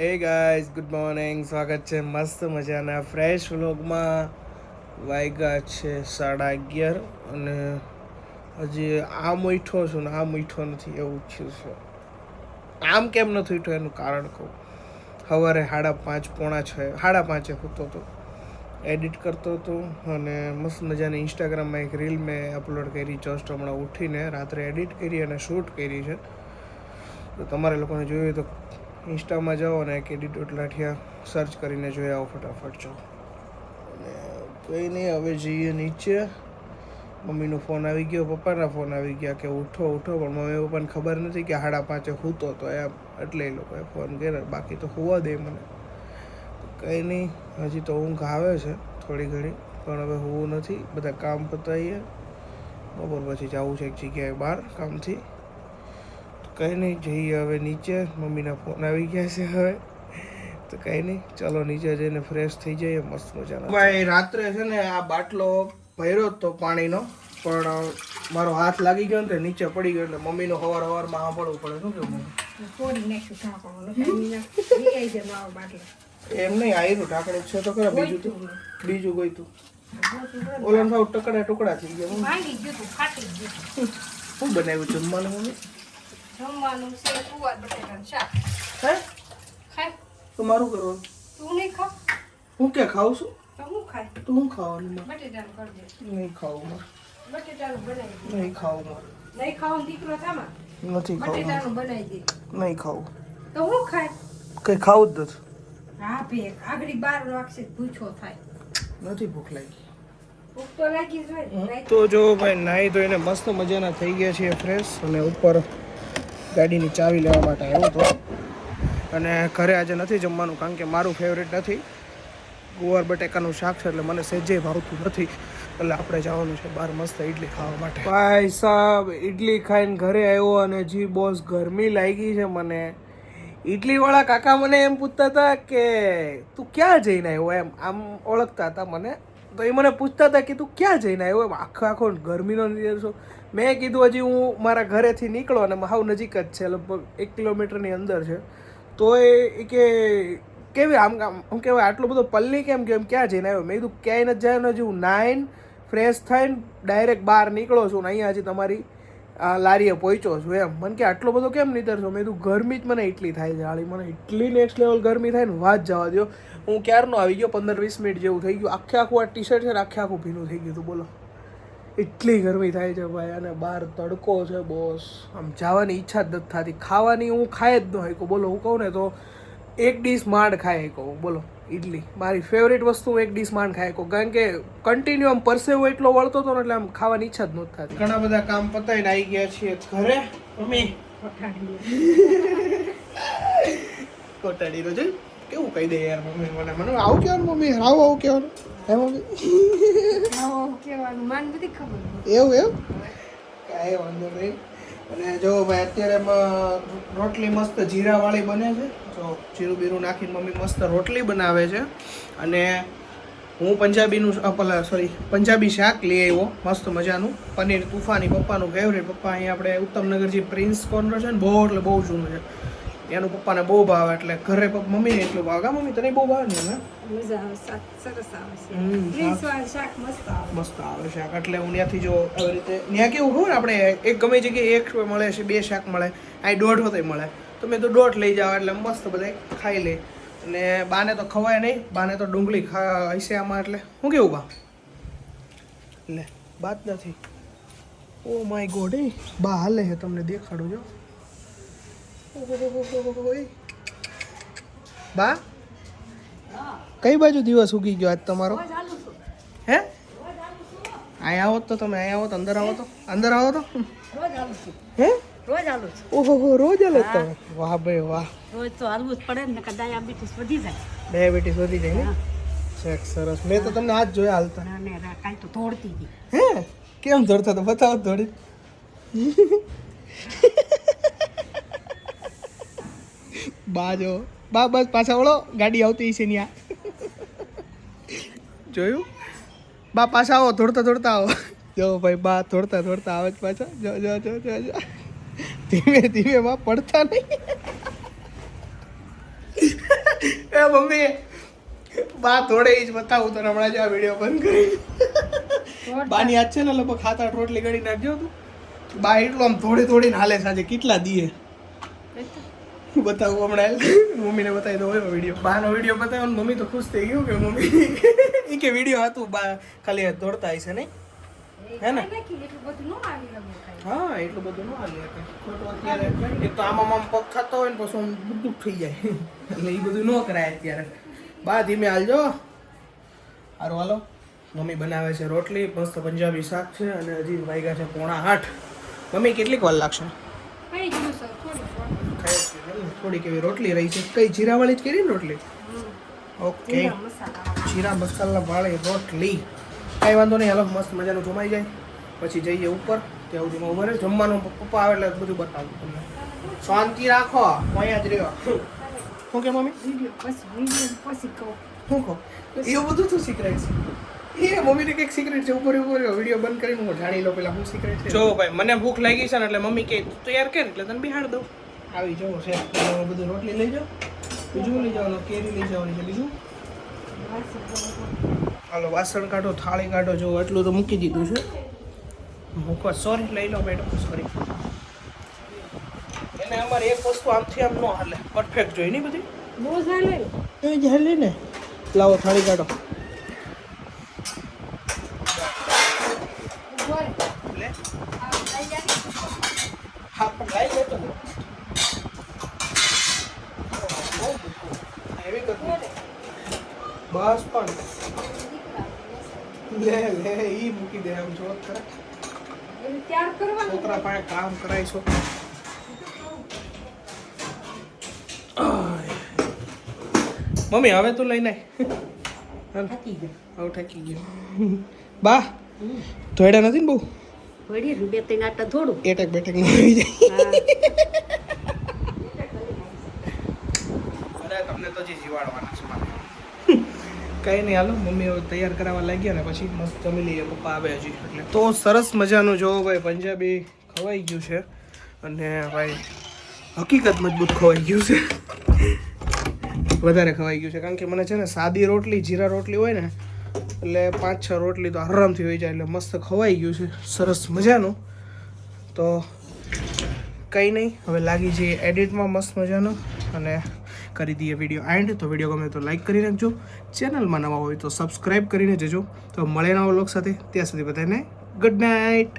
એ guys good morning સ્વાગત છે મસ્ત મજાના ફ્રેશ વ્લોગમાં વાગ્યા છે સાડા અગિયાર અને હજી આ મીઠો છું ને આ મીઠો નથી, એવું થયું છે. આમ કેમ નથી ઉઠ્યો એનું કારણ કહું. સવારે સાડા પાંચ, પોણા છ, સાડા પાંચે હોતો હતો એડિટ કરતો હતો અને મસ્ત મજાની ઇન્સ્ટાગ્રામમાં એક રીલ મેં અપલોડ કરી જસ્ટ હમણાં ઉઠીને રાત્રે એડિટ કરી અને શૂટ કરી છે. તો તમારે લોકોને જોયું તો ઇન્સ્ટામાં જાઓ અને કેડી એડિટ લાઠિયા સર્ચ કરીને જોઈ આવો ફટાફટ, જો. અને કંઈ નહીં, હવે જઈએ નીચે. મમ્મીનો ફોન આવી ગયો, પપ્પાના ફોન આવી ગયા કે ઉઠો ઉઠો, પણ મમ્મી પપ્પાને ખબર નથી કે સાડા પાંચે સૂતો તો એમ. એટલે એ લોકોએ ફોન કર્યો. બાકી તો હોવા દે મને. કંઈ નહીં, હજી તો ઊંઘ આવે છે થોડી ઘણી, પણ હવે હોવું નથી. બધા કામ પતાવીએ. બપોર પછી જવું છે એક જગ્યાએ બહાર કામથી. કંઈ નહીં જઈએ હવે નીચે. મમ્મીના ફોન આવી ગયા છે હવે. તો કંઈ નહીં ચાલો નીચે જઈને ફ્રેશ થઈ જઈએ મસ્ત મજાના ભાઈ રાત્રે છે ને આ બાટલો ભર્યો જ તો પાણીનો પણ મારો હાથ લાગી ગયો ને નીચે પડી ગયો એટલે મમ્મીનો હવાર હવારમાં સાંભળવું પડે. શું કેવું. એમ નહીં આયરું ઢાંકણી છે તો ખરા બીજું તું? બીજું ગયું તું ઓલા ભાવ ટુકડા ટુકડા થઈ ગયા મમ્મી. ભાંગી ગયું તું, ફાટી ગયું તું. શું બનાવ્યું જમવાનું મમ્મી? જમવાનું છે કુંવાર બટેટાનું શાક. હે ખાય? તો મારું કરવાનું તું નહીં ખા હું કે ખાઉં છું તો હું ખાય? તું ખાવાનું? બટેટાનું કરજે. નહીં ખાવું મારે બટેટાનું બનાવી નહીં ખાવું મારે નહીં ખાવાનું દીકરો તામાં નથી ખાવું બટેટાનું બનાવી દે. નહીં ખાવું તો હું ખાય? કઈ ખાવું જ નથી હા ભેગ. આગળી બાર તો ભૂખ્યો થાય. નથી ભૂખ લાગી ભૂખ તો લાગી જ હોય તો જો ભાઈ નાહી ધોઈને મસ્ત મજાના થઈ ગયા છીએ ફ્રેશ અને ઉપર ગાડીની ચાવી લેવા માટે આવ્યો હતો. અને ઘરે આજે નથી જમવાનું કારણ કે મારું ફેવરેટ નથી. ગુવાર બટેકાનું શાક છે એટલે મને સેજે ભાવતું નથી. એટલે આપણે જવાનું છે બહાર મસ્ત ઇડલી ખાવા માટે. ભાઈ સાહેબ ઇડલી ખાઈને ઘરે આવ્યો અને જી બોસ ગરમી લાગી છે મને. ઇડલીવાળા કાકા મને એમ પૂછતા હતા કે, તું ક્યાં જઈને આવ્યો? એમ, આમ ઓળખતા હતા મને. તો એ મને પૂછતા હતા કે, તું ક્યાં જઈને આવ્યો? એમ, આખો આખો ગરમીનો દિવસો મેં કીધું હજી હું મારા ઘરેથી નીકળો અને હાવ નજીક જ છે, લગભગ એક કિલોમીટરની અંદર છે. તો એ કે કેવી આમ આમ કહેવાય આટલો બધો પલ્લી કેમ કેમ ક્યાં જઈને આવ્યો? મેં કીધું ક્યાંય નથી જાય હજી હું નાઈન ફ્રેશ થઈને ડાયરેક્ટ બહાર નીકળો છું ને અહીંયા હજી તમારી આ લારીએ પહોંચ્યો છું એમ. મને કે આટલો બધો કેમ નીતરશો મેં કીધું ગરમી જ મને એટલી થાય છે હાળી. મને એટલી નેક્સ્ટ લેવલ ગરમી થાય ને વાત જવા દો હું ક્યારનો આવી ગયો? પંદર વીસ મિનિટ જેવું થઈ ગયું. આખે આખું આ ટી શર્ટ છે આખે આખું ભીનું થઈ ગયું હતું. બોલો. એટલી ગરમી થાય છે ભાઈ અને બહાર તડકો છે બોસ. આમ જવાની ઈચ્છા જ નથી થતી. ખાવાની હું ખાઈ જ ન શક્યું બોલો હું કહું ને તો એક ડીશ માંડ ખાઈ શકું બોલો ઇડલી મારી ફેવરેટ વસ્તુ હું એક ડીશ માંડ ખાઈ શકું કારણ કે કન્ટિન્યુ આમ પરસેવો એટલો વળતો હતો ને એટલે આમ ખાવાની ઈચ્છા જ નહોતી થતી. ઘણા બધા કામ પતાવીને આવી ગયા છીએ ઘરે. મમ્મી. કોટાડી રો જોઈ. કેવું કહી દે યાર મમ્મી મને? મને આવું કહેવાનું મમ્મી આવું આવું કહેવાનું. હે મમ્મી? આવો બધી ખબર એવું એવું? કાંઈ વાંધો નહીં. અને જો ભાઈ અત્યારે રોટલી મસ્ત જીરાવાળી બને છે. જો જીરું બીરું નાખીને મમ્મી મસ્ત રોટલી બનાવે છે. અને હું પંજાબીનું પેલા સોરી પંજાબી શાક લઈ આવ્યો મસ્ત મજાનું. પનીર તુફાની પપ્પાનું ફેવરેટ પપ્પા. અહીંયા આપણે ઉત્તમનગર જે પ્રિન્સ કોર્નર છે ને બહુ એટલે બહુ જૂનું છે. એનું પપ્પાને બહુ ભાવે એટલે ઘરે પપ્પા મમ્મીને એટલું ભાવે. કા મમ્મી તને બહુ ભાવે ને મજા આવે શાક સરસ આવે મસ્ત આવે. મસ્ત આવે શાક. એટલે હું ત્યાંથી જો આવી રીતે ત્યાં કેવું ખબર આપણે એક ગમે જગ્યાએ એક મળે છે બે શાક મળે આ દોઢ હોતે મળે. તો મેં તો દોઢ લઈ જાવ એટલે મસ્ત બધા ખાઈ લે. અને બાને તો ખવાય નહીં બાને તો ડુંગળી ખા હશે આમાં એટલે. શું કેવું બા? લે બાત નથી. ઓ માય ગોડ એ બા હાલે છે તમને દેખાડું જો. ઓહોહોહોહો, બા કઈ બાજુ દિવસ ઉગી ગયો આજ તમારો હે અહીંયા આવો તો તમે અહીંયા આવો તો અંદર આવો તો અંદર આવો તો આલું હે રોજ આલું ઓહો રોજ હાલે તમે વાહ ભાઈ વાહ રોજ તો હાલવું જ પડે ને કદાચ ડાયાબિટીસ વધી જાય ડાયાબિટીસ વધી જાય ને ચેક સરસ મેં તો તમને આજ જોયા હાલતા કાંઈ તો દોડતી હતી હે કેમ દોડતા તો બતાવો તો બા જો. બા બસ પાછા વળો. ગાડી આવતી છે ત્યાં જોયું? બા પાછા આવો દોડતા દોડતા આવો. જો ભાઈ બા દોડતા દોડતા આવે જ પાછા. જો જો જો જો જો. ધીમે ધીમે બા પડતા નહીં. એ મમ્મી બા થોડે જ બતાવું. તને હમણાં જ આ વીડિયો બંધ કરી. બાની આજ છે ને લગભગ હાથ આઠ રોટલી ગળી નાખજો તું. બા એટલું આમ થોડી થોડીને હાલે સાંજે કેટલા દીએ? બતાવું હમણાં મમ્મીને બતાવી દો એવો વીડિયો. બાનો વીડિયો બતાવ્યો ને મમ્મી તો ખુશ થઈ ગયું કે મમ્મી. એ કે વીડિયો હતું બા ખાલી હાથ દોડતા હશે નહીં? હે ને. હા એટલું બધું ન હાલે શકે ખોટું અત્યારે એક તો આમાં આમ પગ ખાતો હોય ને પછી આમ બધું થઈ જાય. એટલે એ બધું ન કરાય અત્યારે. બા ધીમે હાલજો સારું હાલો. મમ્મી બનાવે છે રોટલી મસ્ત પંજાબી શાક છે અને હજી વાગ્યા છે પોણા આઠ. મમ્મી કેટલીક વાર લાગશે કઈ ગયું સર થોડું થોડું. ખાઈ જ છે ને? થોડીક એવી રોટલી રહી છે. કઈ જીરાવાળી જ કરી રોટલી? ઓકે. જીરા મસાલા વાળી. રોટલી. કાંઈ વાંધો નહીં હલો મસ્ત મજાનું જમાઈ જાય. પછી જઈએ ઉપર. ત્યાં સુધીમાં ઊભા રહે જમવાનું પપ્પા આવે એટલે બધું બતાવું તમને. શાંતિ રાખો. અહીંયા જ રહ્યો. શું કે મમ્મી? પછી શું કહો? એવું બધું શું સિક્રેટ છે? એ મમ્મીને કંઈક સિક્રેટ છે ઉપર ઉપર વીડિયો બંધ કરીને હું જાણી લો પેલા હું સિક્રેટ છે. જો ભાઈ મને ભૂખ લાગી છે ને એટલે મમ્મી કે તૈયાર કર એટલે તને બિહાડ દઉં. આવી જવો છે. બધું રોટલી લઈ જાઓ. બીજું લઈ જવાનું કેરી લઈ જવાની છે. બીજું? હાલો વાસણ કાઢો થાળી કાઢો જો એટલું તો મૂકી દીધું છે. મૂકવા સોરી લઈ લો મેડમ સોરી એને અમારે એક વસ્તુ આમથી આમ ન હાલે. પરફેક્ટ જોઈ નહીં બધી? બહુ ચાલે એ જ હાલે ને. લાવો થાળી કાઢો. હા પણ લાઈ લેતો ને એવી કરતી બસ પણ. લે લે ઈ મૂકી દે આમ જો છોકરા પાસે કામ કરાય છો. મમ્મી હવે તું લઈને આવ ઠકી થકી ગયો. બા ધોડ્યા નથી ને બહુ? વળી બે ત્રણ આટા થોડું એટેક બેટેક ન આવી જાય. તમને તો જે જીવાડવાના. કઈ નહીં, હાલો. મમ્મી હવે તૈયાર કરાવવા લાગ્યા ને પછી મસ્ત જમી લઈએ. પપ્પા આવે હજી, એટલે. તો સરસ મજાનું જો ભાઈ, પંજાબી ખવાઈ ગયું છે. અને ભાઈ, હકીકત મજબૂત ખવાઈ ગયું છે. વધારે ખવાઈ ગયું છે. કારણ કે મને છે ને સાદી રોટલી, જીરા રોટલી હોય ને, એટલે પાંચ છ રોટલી તો આરામથી હોઈ જાય, એટલે મસ્ત ખવાઈ ગયું છે. સરસ મજાનું. તો કંઈ નહીં, હવે લાગી જઈએ એડિટમાં મસ્ત મજાનું. અને કરી દઈએ વીડિયો એન્ડ તો વીડિયો ગમે તો લાઈક કરી નાખજો. ચેનલમાં નવા હોય તો સબસ્ક્રાઈબ કરીને જજો. તો મળે નવા લોક સાથે. ત્યાં સુધી બધાને ગુડ નાઇટ